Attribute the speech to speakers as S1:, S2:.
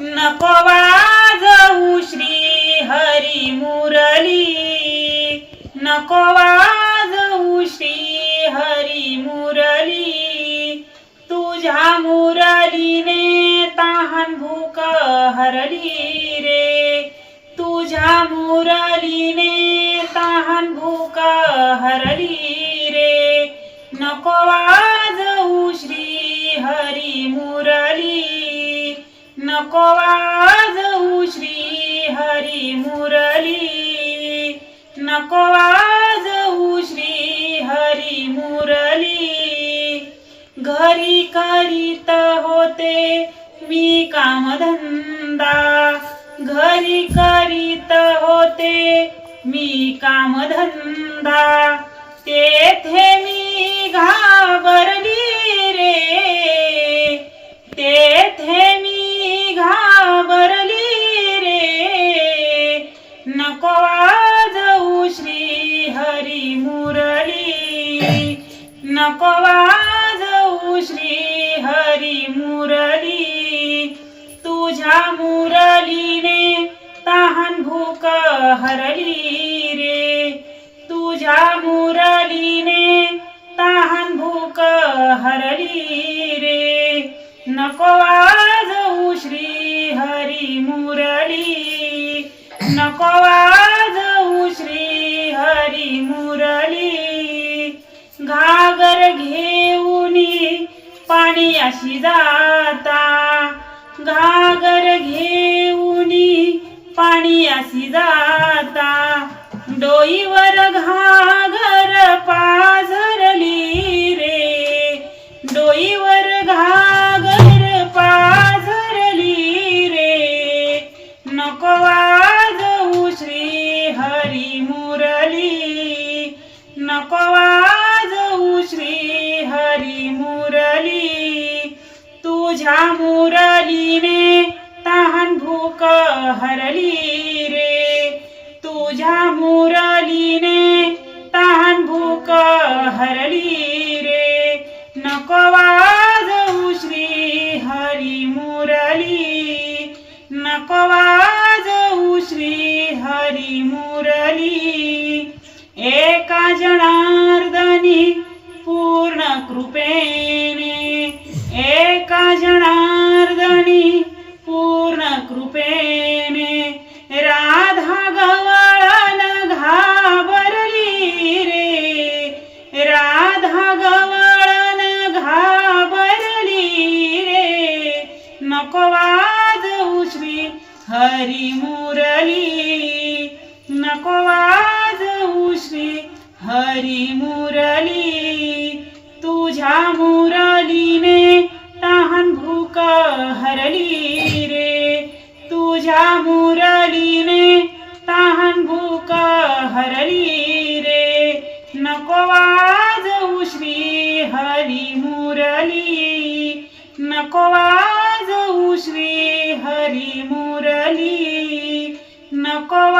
S1: नको वाजवू श्री हरी मुरली. नको वाजवू श्री हरी मुरली. तुझ्या मुरलीने तहान भूक हरली रे. तुझ्या मुरलीने तहान भूक हरली रे. नको वा नको वाजवू श्री हरी मुरली. नको वाजवू श्री हरी मुरली. घरी करीत होते मी कामधंदा. घरी करीत होते मी कामधंदा. तेथे मी घाबरली रे. तेथे हरली रे. तुझ्या मुरलीने तहान भूक हरली रे. नको वाजवू श्री हरी मुरली. नको वाजवू श्री हरी मुरली. घागर घेऊनी पाणी अशी जाता. घागर घेऊनी पाणी अशी जाता. डोईवर घागर पाझरली रे. डोईवर घागर पाझरली रे. नको वाजवू श्री हरी मुरली. नको हरली रे. तुझ्या मुरलीने तान भूक हरली रे. नको वाजवू श्री हरी मुरली. नको वाजवू श्री हरी मुरली. एका जनार्दनी पूर्ण कृपेने. एका जनार्दनी पूर्ण कृपेने. नको वाजवू श्री हरी मुरली. नको वाजवू श्री हरी मुरली. तुझ्या मुरलीने तहान भूक हरली रे. तुझ्या मुरलीने तहान भूक हरली रे. नको वाजवू श्री हरी मुरली. नको वाज श्री हरी मुरली. नको